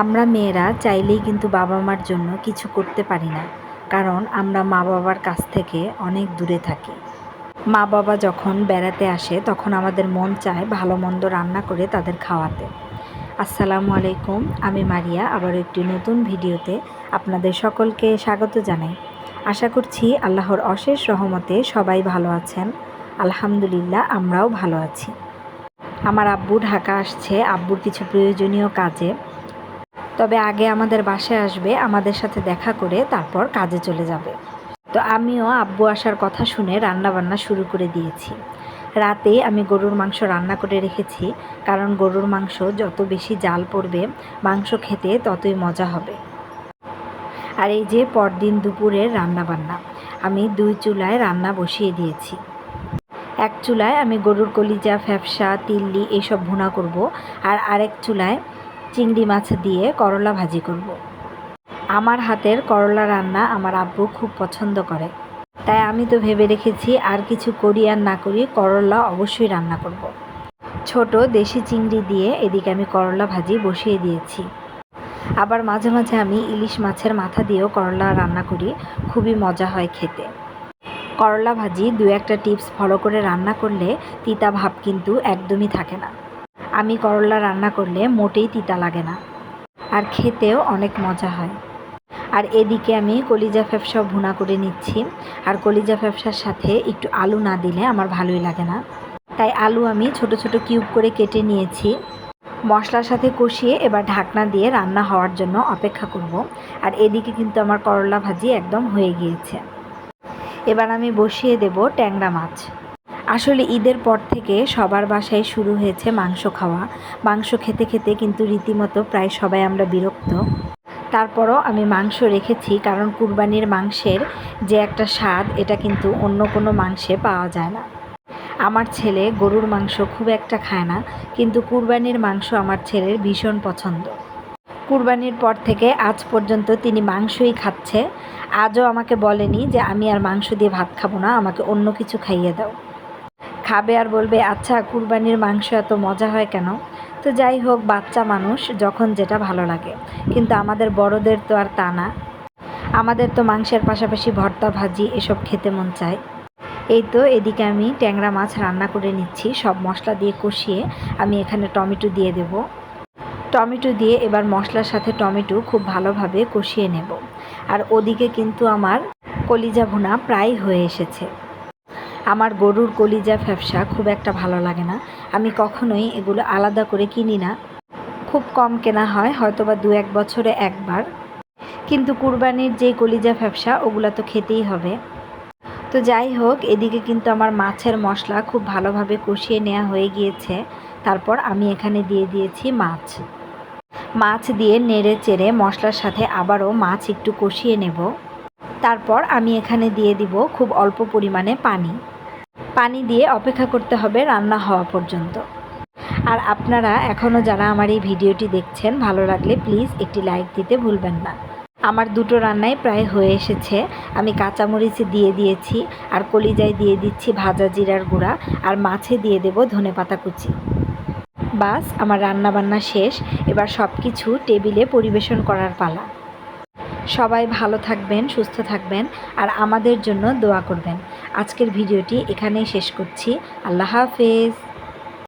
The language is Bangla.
আমরা মেয়েরা চাইলেই কিন্তু বাবা মার জন্য কিছু করতে পারি না, কারণ আমরা মা বাবার কাছ থেকে অনেক দূরে থাকি। মা বাবা যখন বেড়াতে আসে, তখন আমাদের মন চায় ভালো মন্দ রান্না করে তাদের খাওয়াতে। আসসালামু আলাইকুম, আমি মারিয়া আবার একটি নতুন ভিডিওতে আপনাদের সকলকে স্বাগত জানাই। আশা করছি আল্লাহর অশেষ রহমতে সবাই ভালো আছেন। আলহামদুলিল্লাহ, আমরাও ভালো আছি। আমার আব্বু ঢাকা আসছে, আব্বুর কিছু প্রয়োজনীয় কাজে। তবে আগে আমাদের বাসায় আসবে, আমাদের সাথে দেখা করে তারপর কাজে চলে যাবে। তো আমিও আব্বু আসার কথা শুনে রান্না বান্না শুরু করে দিয়েছি। রাতে আমি গরুর মাংস রান্না করে রেখেছি, কারণ গরুর মাংস যত বেশি জাল পড়বে, মাংস খেতে ততই মজা হবে। আর এই যে পরদিন দুপুরের রান্না বান্না আমি দুই চুলায় রান্না বসিয়ে দিয়েছি। এক চুলায় আমি গরুর কলিজা, ফ্যাপসা, তিল্লি এইসব ভুনা করব, আর আরেক চুলায় চিংড়ি মাছ দিয়ে করলা ভাজি করব। আমার হাতের করলা রান্না আমার আব্বু খুব পছন্দ করে তাই আমি তো ভেবে রেখেছি আর কিছু করি আর না করি করলা অবশ্যই রান্না করব। ছোট দেশি চিংড়ি দিয়ে এদিকে আমি করলা ভাজি বসিয়ে দিয়েছি আবার মাঝে মাঝে আমি ইলিশ মাছের মাথা দিয়েও করলা রান্না করি, খুবই মজা হয় খেতে করলা ভাজি দু একটা টিপস ফলো করে রান্না করলে তিতা ভাব কিন্তু একদমই থাকে না আমি করলা রান্না করলে মোটেই তিতা লাগে না। আর খেতেও অনেক মজা হয়। আর এদিকে আমি কলিজা ফ্যাপসা ভুনা করে নিচ্ছি। আর কলিজা ফ্যাপসার সাথে একটু আলু না দিলে আমার ভালোই লাগে না। তাই আলু আমি ছোট ছোট কিউব করে কেটে নিয়েছি। মশলার সাথে কষিয়ে এবার ঢাকনা দিয়ে রান্না হওয়ার জন্য অপেক্ষা করব। আর এদিকে কিন্তু আমার করলা ভাজি একদম হয়ে গিয়েছে। এবার আমি বসিয়ে দেব ট্যাংরা মাছ। আসলে ঈদের পর থেকে সবার বাসায় শুরু হয়েছে মাংস খাওয়া। মাংস খেতে খেতে কিন্তু রীতিমতো প্রায় সবাই আমরা বিরক্ত। তারপরও আমি মাংস রেখেছি কারণ কুরবানির মাংসের যে একটা স্বাদ, এটা কিন্তু অন্য কোনো মাংসে পাওয়া যায় না। আমার ছেলে গরুর মাংস খুব একটা খায় না, কিন্তু কুরবানির মাংস আমার ছেলের ভীষণ পছন্দ। কুরবানির পর থেকে আজ পর্যন্ত তিনি মাংসই খাচ্ছে। আজও আমাকে বলেনি যে, আমি আর মাংস দিয়ে ভাত খাব না, আমাকে অন্য কিছু খাইয়ে দাও। খাবে আর বলবে আচ্ছা কুরবানির মাংস এত মজা হয় কেন? তো যাই হোক, বাচ্চা মানুষ যখন যেটা ভালো লাগে। কিন্তু আমাদের বড়দের তো আর তা না। আমাদের তো মাংসের পাশাপাশি ভর্তা, ভাজি এসব খেতে মন চায়। এই তো এদিকে আমি ট্যাংরা মাছ রান্না করে নিচ্ছি। সব মশলা দিয়ে কষিয়ে আমি এখানে টমেটো দিয়ে দেব। টমেটো দিয়ে এবার মশলার সাথে টমেটো খুব ভালোভাবে কষিয়ে নেব। আর ওদিকে কিন্তু আমার কলিজা ভুনা প্রায় হয়ে এসেছে। আমার গরুর কলিজা ফ্যাপসা খুব একটা ভালো লাগে না। আমি কখনোই এগুলো আলাদা করে কিনি না। খুব কম কেনা হয় হয়তো বা দু এক বছরে একবার। কিন্তু কুরবানির যে কলিজা ফ্যাপসা ওগুলো তো খেতেই হবে। তো যাই হোক, এদিকে কিন্তু আমার মাছের মশলা খুব ভালোভাবে কষিয়ে নেওয়া হয়ে গিয়েছে। তারপর আমি এখানে দিয়ে দিয়েছি মাছ। মাছ দিয়ে নেড়ে চেড়ে মশলার সাথে আবারও মাছ একটু কষিয়ে নেব। তারপর আমি এখানে দিয়ে দিব খুব অল্প পরিমাণে পানি। পানি দিয়ে অপেক্ষা করতে হবে রান্না হওয়া পর্যন্ত। আর আপনারা এখনও যারা আমার এই ভিডিওটি দেখছেন, ভালো লাগলে প্লিজ একটি লাইক দিতে ভুলবেন না। আমার দুটো রান্নাই প্রায় হয়ে এসেছে। আমি কাঁচামরিচ দিয়ে দিয়েছি, আর কলিজায় দিয়ে দিচ্ছি ভাজা জিরার গুঁড়া, আর মাছে দিয়ে দেব ধনে পাতা কুচি। বাস, আমার রান্না বান্না শেষ। এবার সব কিছু টেবিলে পরিবেশন করার পালা। সবাই ভালো থাকবেন, সুস্থ থাকবেন আর আমাদের জন্য দোয়া করবেন। আজকের ভিডিওটি এখানেই শেষ করছি। আল্লাহ হাফেজ।